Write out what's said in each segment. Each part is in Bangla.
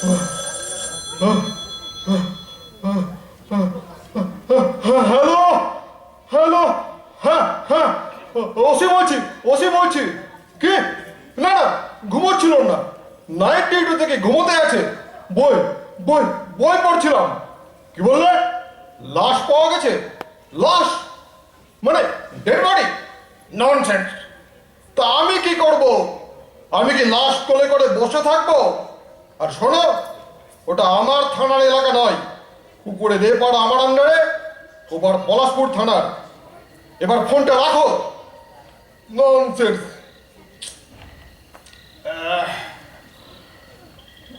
Oh. Oh. করে দে এবার আমার আন্ডারে ওবার পলাশপুর থানার এবার ফোনটা রাখো।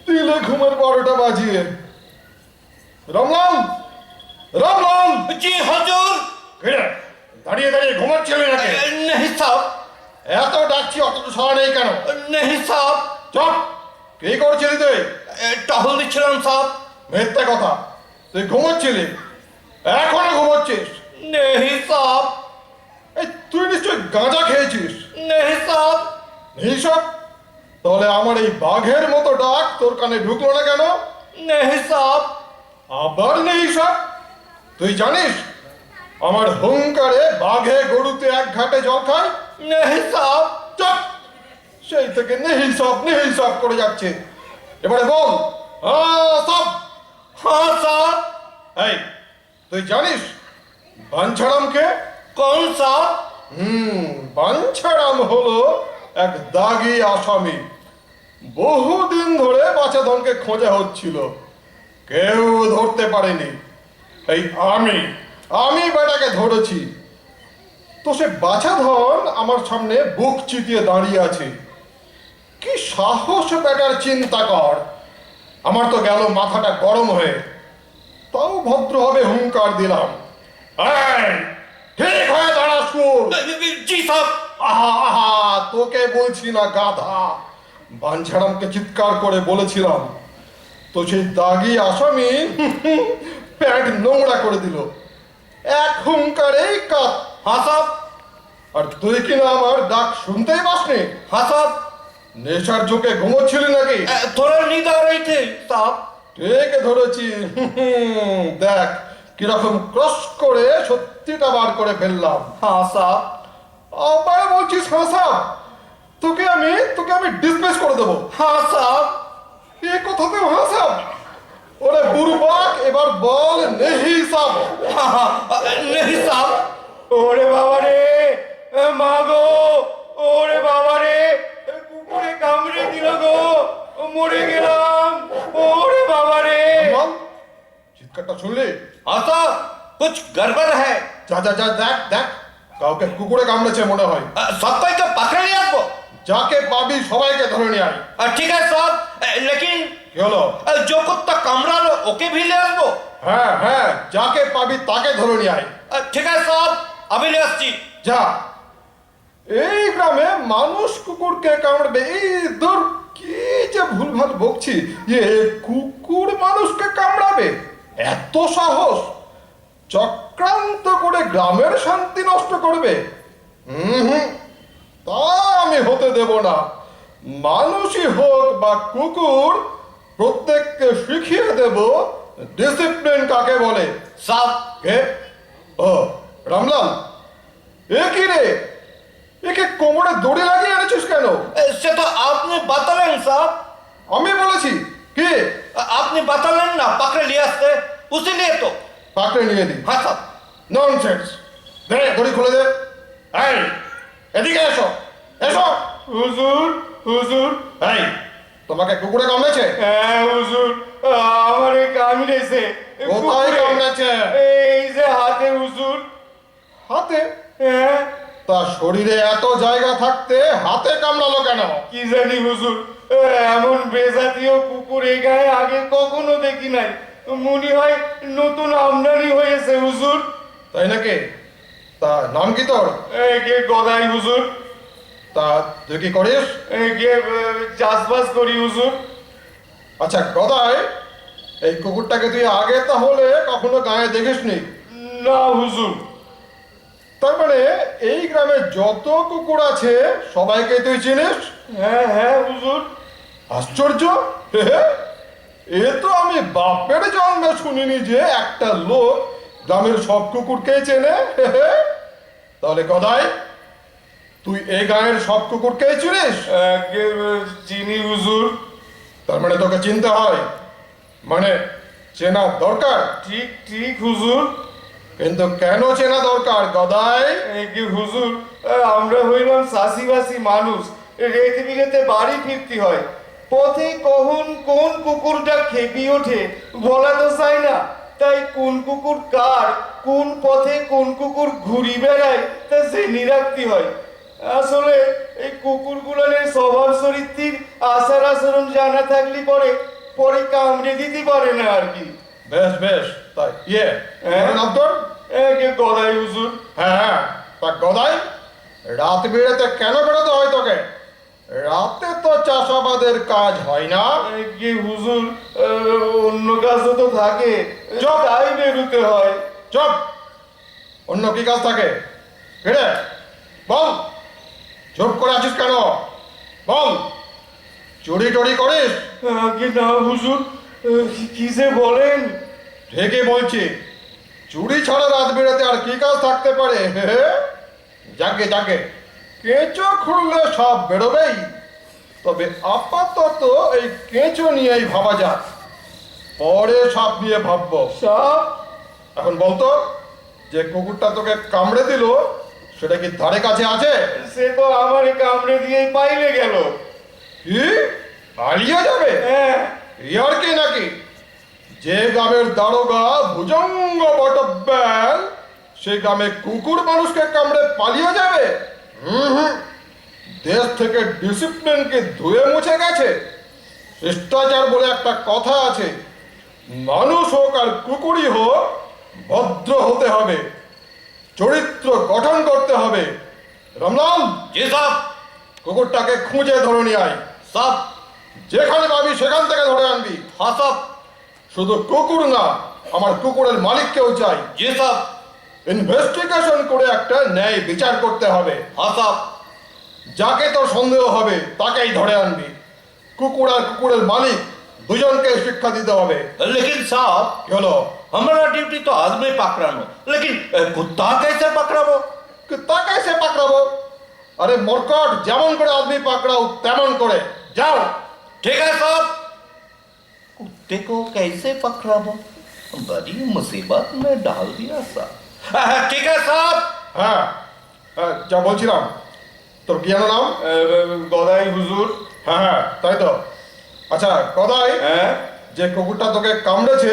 দিলে ঘুমের বারোটা বাজিয়ে। রমলাম রমলাম জি হজুর। দাঁড়িয়ে দাঁড়িয়ে ঘুমাচ্ছে নাকি? এত ডাকছি অত তো সারা নেই কেন? নেহি সাহেব চপ করছিলি তুই? টহল দিচ্ছিলাম সাহ মিথ্যা কথা। তুই ঘুমোচ্ছিলি? এখনও ঘুমোচ্ছিস? নেহি সাহ এই তুই নিশ্চয় গাঁজা খেয়েছিস? নেহি সাহ নেহি সাহ তাহলে আমার এই বাঘের মতো ডাক তোর কানে ঢুকলো না কেন? নেহি সাহ আবার নেহি সাহ তুই জানিস আমার হুঙ্কারে বাঘে গরুতে এক ঘাটে জল খায়? নেহি সাহ চপ! সেই থেকে নেহি সাহ নেহি সাহ করে যাচ্ছে। এবারে বল হ্যাঁ সব! হ্যাঁ স্যার। এই তুই জানিস বাঞ্ছারাম কে কোন স্যার। হুম বাঞ্ছারাম হলো এক দাগি আসামি। বহুদিন ধরে বাছাধনকে খোঁজা হচ্ছিল। কেউ ধরতে পারেনি। এই আমি আমি বেটাকে ধরেছি। তো সে বাছাধন আমার সামনে বুক চিতিয়ে দাঁড়িয়ে আছে। কি সাহস বেটার চিন্তা কর। আমার তো গেল মাথাটা গরম হয়ে। তাও ভদ্রভাবে হুঙ্কার দিলাম। ঠিক হয়ে দাঁড়া সুর আহা আহা তোকে বলছি না গাধা। বাঞ্ছারামকে চিৎকার করে বলেছিলাম। তো সেই দাগি আসামি প্যান্ট নোংরা করে দিল। এক হুঙ্কারেই কাত হাসাব আর তুই কিনা আমার ডাক শুনতেই পাসনি? হাসাব নেশার ঝোঁকে ঘুমোচ্ছিলি নাকি? তোরা নিদা রয়েছে সাপ। ঠিক ধরেছি। দেখ কীরকম ক্রস করে সত্যিটা বার করে ফেললাম। হ্যাঁ সাপ। বলছিস হ্যাঁ তোকে আমি তোকে আমি ডিসমিস করে দেবো। হাসা সাপ। এ কথাতেও হ্যাঁ সাপ? ওরে বুরবাক এবার বল নেহি সাপ। নেহি সাপ। ওরে বাবা রে মাগো ওরে বাবা রে ওরে কামড়ে দিল গো মরে গেলাম। ওরে বাবা রে। চিৎকারটা শুনলি? আসা কুছ গড়বড় হ্যায়। যা যা যা দেখ দেখ কাউকে কুকুরে কামড়েছে মনে হয়। সবাইকে পাকড়ে নিয়ে আসব? যাকে পাবি সবাইকে ধরে নিয়ে আয়। আর ঠিক আছে সব। লেকিন কি হলো? যে কুত্তা কামড়ালো ওকে ভিলে নিয়ে আসব? হ্যাঁ হ্যাঁ যাকে পাবি তাকে ধরে নিয়ে আয়। ঠিক আছে সব। আমি নিয়ে আসছি। যা। এই গ্রামে মানুষ কুকুরকে কামড়বে। এই দূর, কি যে ভুলভাল বকছি যে কুকুর মানুষকে কামড়াবে। এত সাহস। চক্রান্ত করে গ্রামের শান্তি নষ্ট করবে। হুম, তা আমি হতে দেব না। মানুষই হোক বা কুকুর, প্রত্যেককে শিখিয়ে দেব ডিসিপ্লিন কাকে বলে। সাপ কে ও, রামলাল, এ কি রে? একে কোমরে দড়ি লাগিয়ে এনেছিস কেন? সে তো আপনি বাতালেন স্যার। আমি বলেছি কি? আপনি বাতালেন না পাকড়ে নিয়ে আসতে। উসি নিয়ে তো। পাকড়ে নিয়ে দিই হ্যাঁ স্যার। ননসেন্স দে দড়ি খুলে দে। এই এদিকে এসো। এসো। হুজুর হুজুর। এই তোমাকে কুকুরে কামড়েছে? হ্যাঁ হুজুর আমারে কামড়েছে। কোথায় কামড়েছে? এই যে হাতে হুজুর। হাতে? হ্যাঁ। তা শরীরে এত জায়গা থাকতে হাতে কামড়ালো কেন? কি জানি হুজুর এমন বেজাতীয় কুকুর এই গায়ে আগে কখনো দেখি নাই। মনে হয় নতুন আমদানি হয়েছে হুজুর। তাই নাকি? তা নাম কি তোর? এই গে গদাই হুজুর। তা তুই কি করিস? গে চাষবাস করি হুজুর। আচ্ছা গদাই এই কুকুরটাকে তুই আগে তাহলে কখনো গায়ে দেখিসনি? না হুজুর। তার মানে এই গ্রামে যত কুকুর আছে সবাইকে তুই চিনিস? হ্যাঁ হ্যাঁ হুজুর। আশ্চর্য? এ তো আমি বাপের জন্মে শুনিনি যে একটা লোক গ্রামের সব কুকুরকেই চেনে তাহলে কদাই তুই এই গায়ের সব কুকুরকেই চিনিস? চিনি হুজুর। তার মানে তোকে চিনতে হয়। মানে চেনা দরকার? ঠিক ঠিক হুজুর। কিন্তু কেন চেনা দরকার? গদাই। এই কি হুজুর? আমরা হইলাম চাষিবাসী মানুষ। রেত বিলেতে বাড়ি ফিরতে হয়। পথে কখন কোন কুকুরটা খেপি ওঠে বলা তো চাই না। তাই কোন কুকুর কার কোন পথে কোন কুকুর ঘুরি বেড়ায় তা জেনে রাখতে হয়। আসলে এই কুকুরগুলোর স্বভাব চরিত্রের আচার আচরণ জানা থাকলে পরে পরে কামড়ে দিতে পারে না আর কি। বেশ বেশ তাই ইয়ে হ্যাঁ? তোর নাম তোর একে গদাই হুজুর হ্যাঁ হ্যাঁ তা গদাই রাত বেড়েতে কেন বেরোতে হয় তোকে? রাতে তো চাষাবাদের কাজ হয় না। কি হুজুর? অন্য কাজও তো থাকে। চুপ। তাই বেরোতে হয়। চুপ। অন্য কি কাজ থাকে? কেড়ে বল। চুপ করে আছিস কেন? বল। চুরি টরি করিস? কি না হুজুর? কি যে বলেন? ঠিকই বলছি। চুরি ছাড়া রাত বেড়াতে আর কি কাজ থাকতে পারে? যাকে যাকে। কেঁচো খুঁড়লে সব বেরোবেই। তবে আপাতত এই কেঁচো নিয়েই ভাবা যাক। পরে সব নিয়ে ভাববো। সাপ? এখন বলতো যে কুকুরটা তোকে কামড়ে দিল সেটা কি ধারে কাছে আছে? সে তো আমার কামড়ে দিয়েই পাইলে গেল। কি? পালিয়ে যাবে? হ্যাঁ। ইয়ার কি নাকি? যে গ্রামের দারোগা ভুজঙ্গ বটব্যাল সে গ্রামে কুকুর মানুষকে কামড়ে পালিয়ে যাবে। হুম দেশ থেকে ডিসিপ্লিনকে ধুয়ে মুছে গেছে। শিষ্টাচার বলে একটা কথা আছে মানুষ হোক আর কুকুরই হোক ভদ্র হতে হবে চরিত্র গঠন করতে হবে। রামলাল জি সাহেব কুকুরটাকে খুঁজে ধরে নিয়ে আয়। সাহেব যেখানে পাবি সেখান থেকে ধরে আনবি हाँ साहब শুধু কুকুর না আমার কুকুরের মালিককেও চাই जी साहब ইনভেস্টিগেশন করে একটা ন্যায় বিচার করতে হবে हाँ साहब যাকে তোর সন্দেহ হবে তাকেই ধরে আনবি কুকুর আর কুকুরের মালিক দুজনকে শিক্ষা দিতে হবে लेकिन साहब কি হলো हमारा ड्यूटी तो आदमी पकड़ानो लेकिन अ, कुत्ता कैसे पकड़ाबो তা কাইসে পাকড়াবো আরে মরকট যেমন করে আদমি পাকড়াও তেমন করে যাও ठीक है साहब कुत्ते को कैसे पकड़ाबो बड़ी मुसीबत में डाल दिया साहब अ, ठीक है साहब হ্যাঁ হ্যাঁ যা বলছিলাম তোর কি যেন নাম আহ, গদাই হুজুর হ্যাঁ হ্যাঁ তাই তো আচ্ছা কদাই হ্যাঁ যে কুকুরটা তোকে কামড়েছে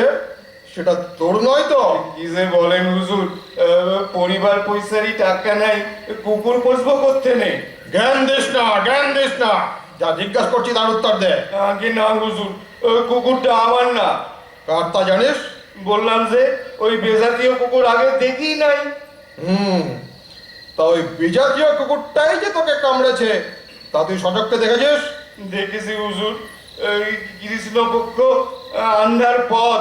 সেটা তোর নয় তো কি যে বলেন হুজুর আহ, পরিবার পয়সারই টাকা নাই কুকুর পুষবো করতে নেই জ্ঞান দিস না জ্ঞান দিস না যা জিজ্ঞাসা করছি তার উত্তর দে। আগে না হুজুর। ওই কুকুরটা আমার না। কার তা জানিস? বললাম যে ওই বেজাতীয় কুকুর আগে দেখি নাই। হুম তা ওই বিজাতীয় কুকুরটাই যে তোকে কামড়েছে তা তুই সচককে দেখেছিস? দেখেছি হুজুর। কৃষ্ণপক্ষ আন্ধার পথ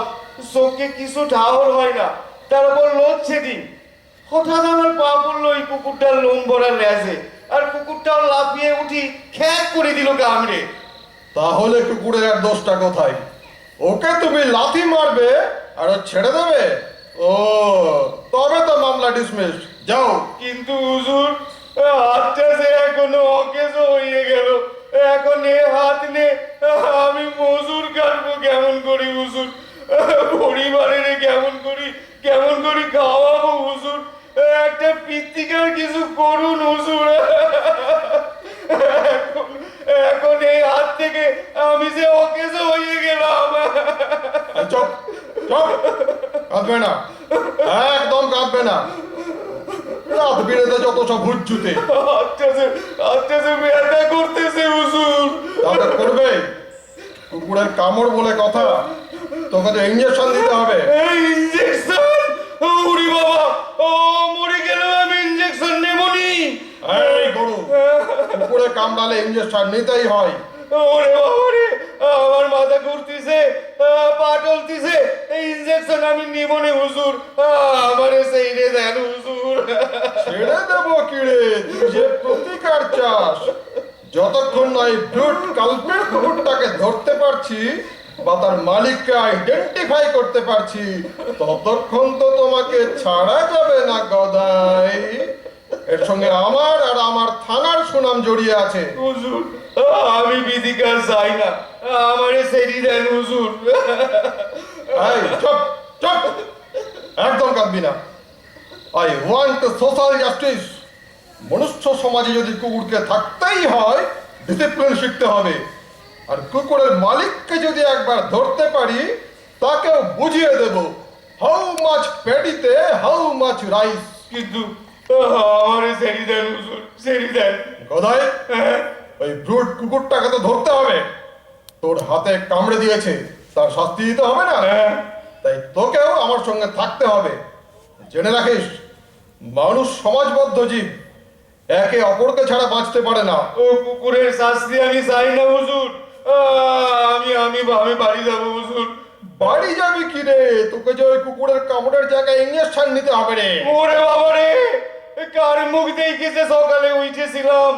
চোখে কিছু ঠাহর হয় না তার উপর লোডশেডিং হঠাৎ আমার পা পড়ল ওই কুকুরটার লোম ভরা লেজে। আর কুকুরটাও লাফিয়ে উঠি খ্যাক করে দিল কামড়ে তাহলে কুকুরের আর দোষটা কোথায়? ওকে তুমি লাথি মারবে আর ছেড়ে দেবে? ও তবে তো মামলা ডিসমিস যাও। কিন্তু হুজুর হাতটা যে এখনও অকেজ হয়ে গেল। এখন এ হাত নে আমি মজুর কাটবো কেমন করি হুজুর? পরিবারের কেমন করি কাঁদবে না একদম কাঁদবে না রাত বিরেতে যত সব হাতটা যে ব্যথা করতেছে হুজুর। তাহলে করবে? কুকুরের কামড় বলে কথা। তোকে তো ইঞ্জেকশন দিতে হবে। এই ইঞ্জেকশন উড়ি বাবা। ও মরে গেল আমি ইঞ্জেকশন নেবনি এই গরু কুকুরে কামড়ালে ইঞ্জেকশন নিতেই হয়। ওরে বাবা রে আমার মাথা ঘুরতিছে পা টলতিছে এই ইঞ্জেকশন আমি নিবনে হুজুর। আহ, আমারে সেই রে দেন হুজুর। ছেড়ে দেবো তুই যে প্রতিকার চাস। যতক্ষণ না এই ব্লুট কালপের কুকুরটাকে ধরতে পারছি বা তার মালিককে আইডেন্টিফাই করতে পারছি ততক্ষণ তো তোমাকে ছাড়া যাবে না গদাই। এর সঙ্গে আমার আর আমার থানার সুনাম জড়িয়ে আছে। হুজুর আমি বিধিকার চাই না। আমারে দেন হুজুর। চুপ চুপ। একদম কাঁদবি না। I want social justice. মনুষ্য সমাজে যদি কুকুরকে থাকতেই হয় ডিসিপ্লিন শিখতে হবে। আর কুকুরের মালিককে যদি একবার ধরতে পারি তাকেও বুঝিয়ে দেব। হাউ মাছ পেটিতে হাউ মাছ রাইস কিন্তু আমারে সেরি দেন হুজুর সেরি দেন হ্যাঁ, ওই ব্রুট কুকুরটাকে তো ধরতে হবে। তোর হাতে কামড়ে দিয়েছে তার শাস্তি দিতে হবে না? হ্যাঁ। তাই তোকেও আমার সঙ্গে থাকতে হবে। জেনে রাখিস মানুষ সমাজবদ্ধ জীব একে অপরকে ছাড়া বাঁচতে পারে না। ও কুকুরের শাস্তি আমি চাই না হুজুর। আমি আমি আমি বাড়ি যাব হুজুর। বাড়ি যাবি কি রে? তোকে যে ওই কুকুরের কামড়ের জায়গায় ইঞ্জেকশন নিতে হবে রে। ওরে বাবা রে কার মুখ দেখেছে সকালে উঠেছিলাম?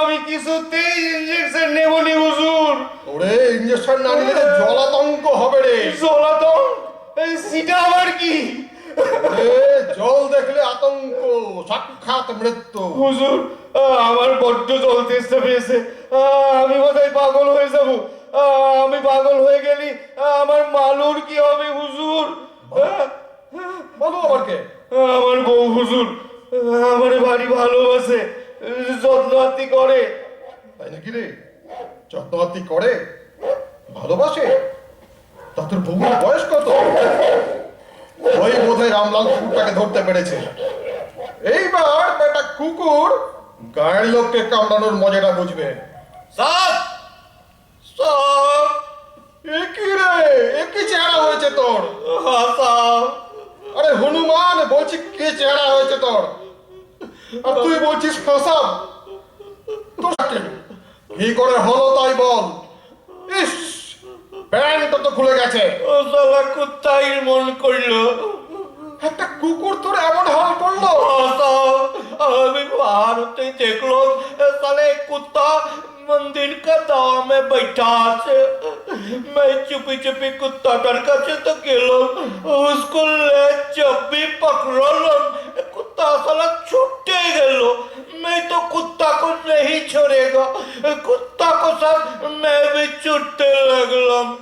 আমি কিছুতেই ইঞ্জেকশন নেবনি হুজুর। ওরে ইঞ্জেকশন না নিলে জলাতঙ্ক হবে রে। জলাতন সেটা আবার কি? জল দেখলে আতঙ্ক সাক্ষাৎ মৃত্যু। হুজুর আমার বড্ড জল তেষ্টা পেয়েছে। আমি বোধহয় পাগল হয়ে যাব। আমি পাগল হয়ে গেলি আমার মালুর কি হবে হুজুর? বলো আবার কে? আমার বউ হুজুর। আমার বাড়ি ভালোবাসে যত্ন আত্মি করে। তাই নাকি রে? যত্নবাতি করে? ভালোবাসে? তা তোর বউর বয়স কত? ওই বোধহয় রামলাল কুকুরটাকে ধরতে পেরেছে। এইবার বেটা কুকুর গায়ের লোককে কামড়ানোর মজাটা বুঝবে। সাপ সাপ একই রে? একই চেহারা হয়েছে তোর? হ্যাঁ আরে হনুমান বলছি কে চেহারা হয়েছে তোর? আর তুই বলছিস প্রসাব কি? করে হলো তাই বল। ইস প্যান্টটা তো খুলে গেছে। ও শালা কুত্তাই মন করল। একটা কুকুর তোর এমন হাল করল। আমি ভারতে দেখল তাহলে কুত্তা मंदिर का दावा में बैठा से मैं चुपी चुपी कुत्ता डर का से तो गेलो। उसको ले जब भी पकड़ो कुत्ता साला छूटे गेलो। मैं तो कुत्ता को नहीं छोड़ेगा, कुत्ता को साथ मैं भी छूटने लगलम।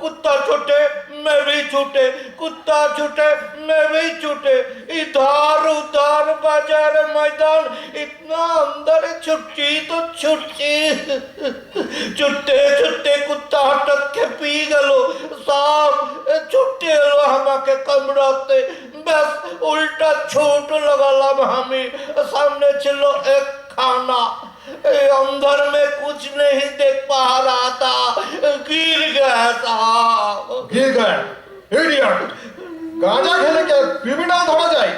कुत्ता छूटे मैं भी छूटे कुत्ता छूटे मैं भी छूटे इधर उधर बाजार मैदान इतना अंदर छुट्टी तो छुट्टी छुट्टे छुट्टे कुत्ता हटक के पी गलो साहब छुट्टे এলো আমাকে কামড়াতে ব্যাস উল্টা ছোট লাগালাম আমি সামনে ছিল এক खाना ए, अंदर में कुछ नहीं देख पा रहा था गिर गया साहब গিয়ে গায় ইডিয়ট গাঁজা খেলে কে ক্রিমিনাল ধরা যায়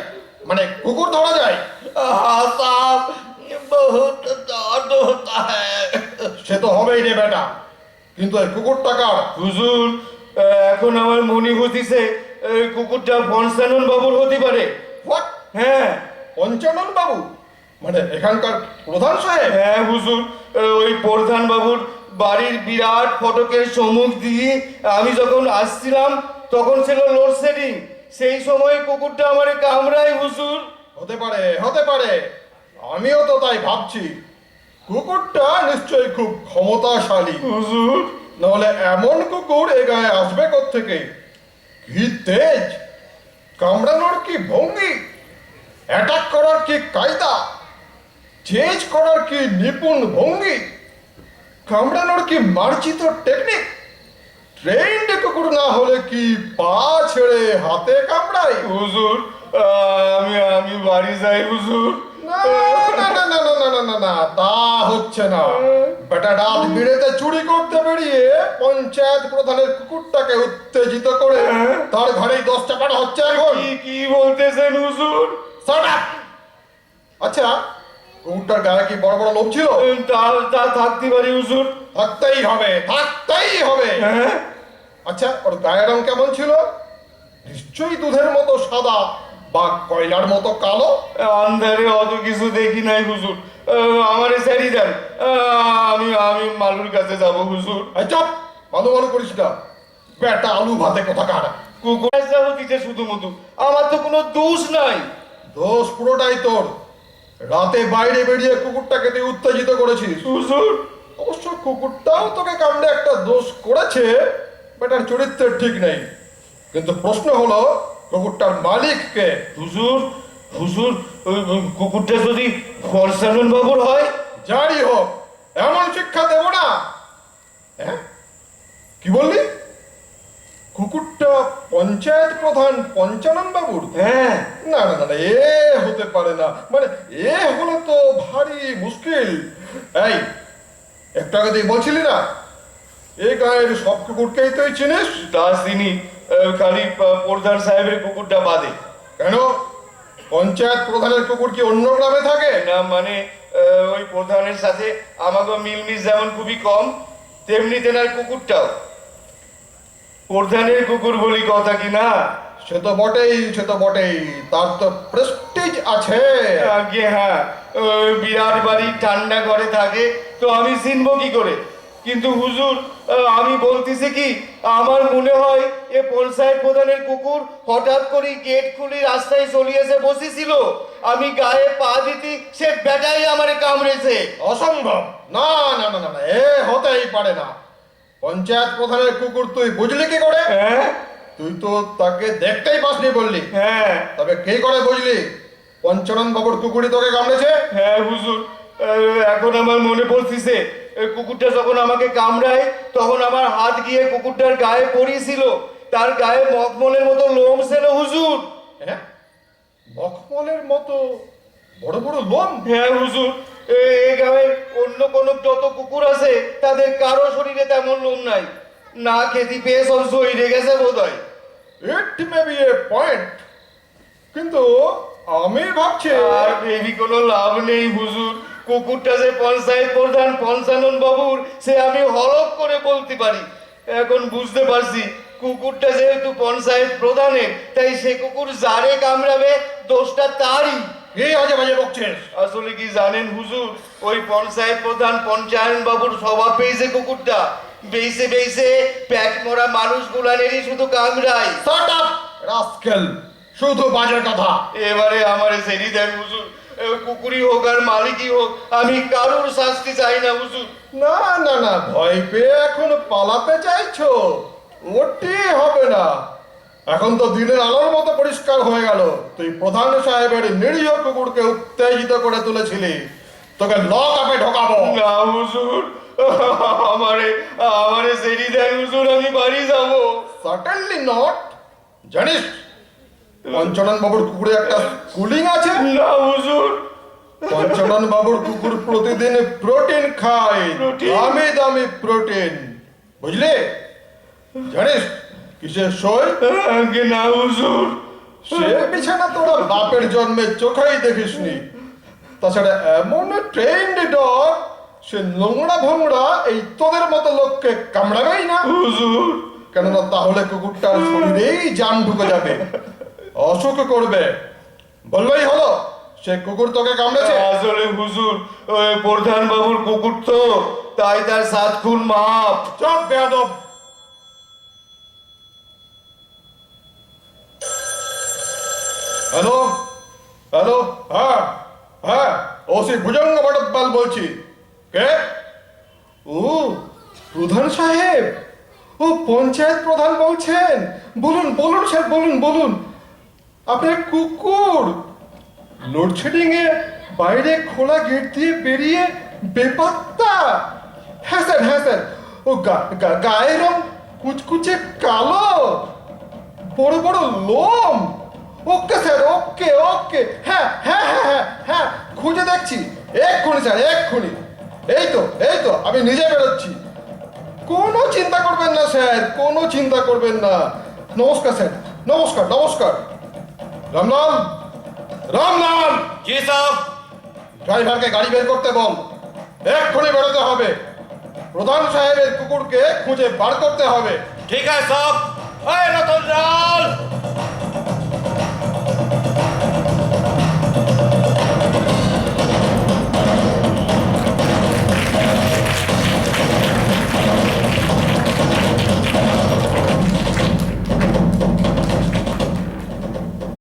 মানে কুকুর ধরা যায় हाँ साहब बहुत दर्द होता है সে তো হবেই রে বেটা কিন্তু এই কুকুরটা কার হুজুর আহ, এখন আমার মনে হতিছে এই কুকুরটা ফনসানন বাবুর হতে পারে হোয়াট হ্যাঁ পঞ্চানন বাবু মানে এখানকার প্রধান সাহেব? হ্যাঁ হুজুর ওই প্রধান বাবুর বাড়ির বিরাট ফটকের সম্মুখ দিয়ে আমি যখন আসছিলাম তখন ছিল লোডশেডিং। সেই সময় কুকুরটা আমারে কামড়ায় হুজুর। হতে পারে হতে পারে। আমিও তো তাই ভাবছি। কুকুরটা নিশ্চয়ই খুব ক্ষমতাশালী। হুজুর। নাহলে এমন কুকুর এ গায়ে আসবে থেকে কি তেজ? কামড়ানোর কি ভঙ্গি? অ্যাটাক করার কি কায়দা? চেজ করার কি নিপুণ ভঙ্গি? কামড়ানোর কি মার্জিত টেকনিক ট্রেন্ড কুকুর না হলে কি পা ছেড়ে হাতে কামড়ায় হুজুর আমি আমি বাড়ি যাই হুজুর। না না না না না না না না তা হচ্ছে না। বেটা রাত বিড়েতে চুরি করতে বেরিয়ে পঞ্চায়েত প্রধানের কুকুরটাকে উত্তেজিত করে তার ঘরেই দশ টাকাটা হচ্ছে এখন। কি কি বলতেছেন হুজুর? আচ্ছা কুকুরটার গায়ে কি বড় বড় লোভ ছিল? তা থাকতে পারি হুজুর। থাকতেই হবে থাকতেই হবে। হ্যাঁ। আচ্ছা ওর গায়ের রং কেমন ছিল? নিশ্চয়ই দুধের মতো সাদা বা কয়লার মতো কালো। আন্ধারে অত কিছু দেখি নাই হুজুর। আমারে স্যারি দেন। আমি আমি মালুর কাছে যাব হুজুর। চপ মানু মানু করিস না। বেটা আলু ভাতে কোথাকার? কুকুর যাব দিতে শুধু মধু। আমার তো কোনো দোষ নাই। দোষ পুরোটাই তোর। রাতে বাইরে বেরিয়ে কুকুরটাকে তুই উত্তেজিত করেছিস। হুজুর। অবশ্য কুকুরটাও তোকে কামড়ে একটা দোষ করেছে বেটার চরিত্রের ঠিক নেই। কিন্তু প্রশ্ন হলো কুকুরটার মালিক কে? হুজুর হুজুর কুকুরটা যদি ফরসানুন বাবুর হয়? যারই হোক এমন শিক্ষা দেব না। হ্যাঁ? কি বললি? কুকুরটা পঞ্চায়েত প্রধান পঞ্চানন বাবুর হ্যাঁ। না না না এ হতে পারে না। মানে এ হলে তো ভারী মুশকিল। এই একটু আগে তুই বলছিলি না? এই গায়ের সব কুকুরকেই তুই চিনিস? তিনি আহ, খালি প্রধান সাহেবের কুকুরটা বাদে। কেন? পঞ্চায়েত প্রধানের কুকুর কি অন্য গ্রামে থাকে? না মানে ওই প্রধানের সাথে আমাকে মিলমিশ যেমন খুবই কম তেমনি তেনার কুকুরটাও। প্রধানের কুকুর বলি কথা কি না? সে তো বটেই সে তো বটেই। তার তো প্রেস্টিজ আছে। আগে হ্যাঁ। বিরাট বাড়ি ঠান্ডা ঘরে থাকে তো আমি চিনবো কি করে? কিন্তু হুজুর আমি বলতেছি কি আমার মনে হয় এ পঞ্চায়েত প্রধানের কুকুর হঠাৎ করে গেট খুলে রাস্তায় চলিয়েছে বসেছিল। আমি গায়ে পা দিতে সে বেটাই আমারে কামড়েছে। অসম্ভব। না না না না, এ হতেই পারে না। পঞ্চায়েত প্রধানের কুকুর তুই বুঝলি কি করে? হ্যাঁ। তুই তো তাকে দেখতেই পাসনি বললি। হ্যাঁ। তবে কে করে বুঝলি? পঞ্চানন বাবুর কুকুরই তোকে কামড়েছে? হ্যাঁ হুজুর এখন আমার মনে পড়তেছে এই কুকুরটা যখন আমাকে কামড়ায় তখন আমার হাত গিয়ে কুকুরটার গায়ে পড়িয়েছিল। তার গায়ে মখমলের মতো লোম ছিল হুজুর। হ্যাঁ? মখমলের মতো বড় বড় লোম? হ্যাঁ হুজুর। এই গ্রামের অন্য কোনো যত কুকুর আছে তাদের কারও শরীরে তেমন লোম নাই। না খেতে পেয়ে সব শরীরে গেছে বোধ হয় ইট মে বি এ পয়েন্ট কিন্তু আমি ভাবছি আর বেবি কোনো লাভ নেই হুজুর। কুকুরটা যে পঞ্চায়েত প্রধান পঞ্চানন বাবুর সে আমি হলক করে বলতে পারি। এখন বুঝতে পারছি কুকুরটা যেহেতু পঞ্চায়েত প্রধানের তাই সে কুকুর যারে কামড়াবে দোষটা তারই। এই আজে বাজে বকছিস আসলে কি জানেন হুজুর? ওই পঞ্চায়েত প্রধান পঞ্চায়েত বাবুর স্বভাব পেয়েছে কুকুরটা। বেইসে বেইসে প্যাক মরা মানুষ গুলানেরই শুধু কামড়ায়। শাট আপ রাস্কেল শুধু বাজে কথা। এবারে আমার সেরি দেন হুজুর। কুকুরই হোক আর মালিকই হোক আমি কারোর শাস্তি চাই না হুজুর। না না না ভয় পেয়ে এখন পালাতে চাইছো। ওটি হবে না। এখন তো দিনের আলোর মতো পরিষ্কার হয়ে গেল। তুই প্রধান সাহেবের নিরীহ কুকুরকে উত্তেজিত করে তুলেছিলি। তোকে লক আপে ঢোকাবো। না হুজুর। আমারে আমারে সেরি দেন হুজুর আমি বাড়ি যাব। সার্টেনলি নট জানিস পঞ্চনন বাবুর কুকুরে একটা কুলিং আছে? না হুজুর। পঞ্চনন বাবুর কুকুর প্রতিদিন প্রোটিন খায়। দামি দামি প্রোটিন। বুঝলি? জানিস কিসের সই? আগে না হুজুর। সে বিছানা তোরা বাপের জন্মে চোখেই দেখিসনি। তাছাড়া এমন ট্রেন্ড ডগ সে নোংরা ভোংরা এই তোদের মতো লোককে কামড়াবেই না। হুজুর। কেননা তাহলে কুকুরটার শরীরেই জান ঢুকে যাবে। অসুখ করবে। বললেই হলো সে কুকুর তোকে কামড়েছে। আসলে হুজুর ওই প্রধান বাবুর কুকুর তো তাই তার সাত খুন মাপ। চপ বেয়াদব। হ্যালো? হ্যালো? হ্যাঁ হ্যাঁ ওসি ভুজঙ্গ ভট্টপাল বলছি। কে? ও, প্রধান সাহেব। ও, পঞ্চায়েত প্রধান বলছেন। বলুন বলুন স্যার বলুন বলুন। আপনার কুকুর লোডশেডিং এ বাইরে খোলা গেট দিয়ে বেরিয়ে বেপাত্তা। হ্যাঁ স্যার হ্যাঁ স্যার। ও গায়ের রং কুচকুচে কালো। বড় বড় লোম। Okay sir okay okay. হ্যাঁ হ্যাঁ হ্যাঁ হ্যাঁ হ্যাঁ খুঁজে দেখছি। এক্ষুনি স্যার এক্ষুনি। এই তো এই তো আমি নিজে বেরোচ্ছি। কোনো চিন্তা করবেন না স্যার কোনো চিন্তা করবেন না। নমস্কার স্যার নমস্কার নমস্কার। রামলাল রামলাল জি সাহেব ড্রাইভারকে গাড়ি বের করতে বল। এক্ষুনি বেরোতে হবে। প্রধান সাহেবের কুকুরকে খুঁজে বার করতে হবে। ঠিক আছে এই রতন লাল।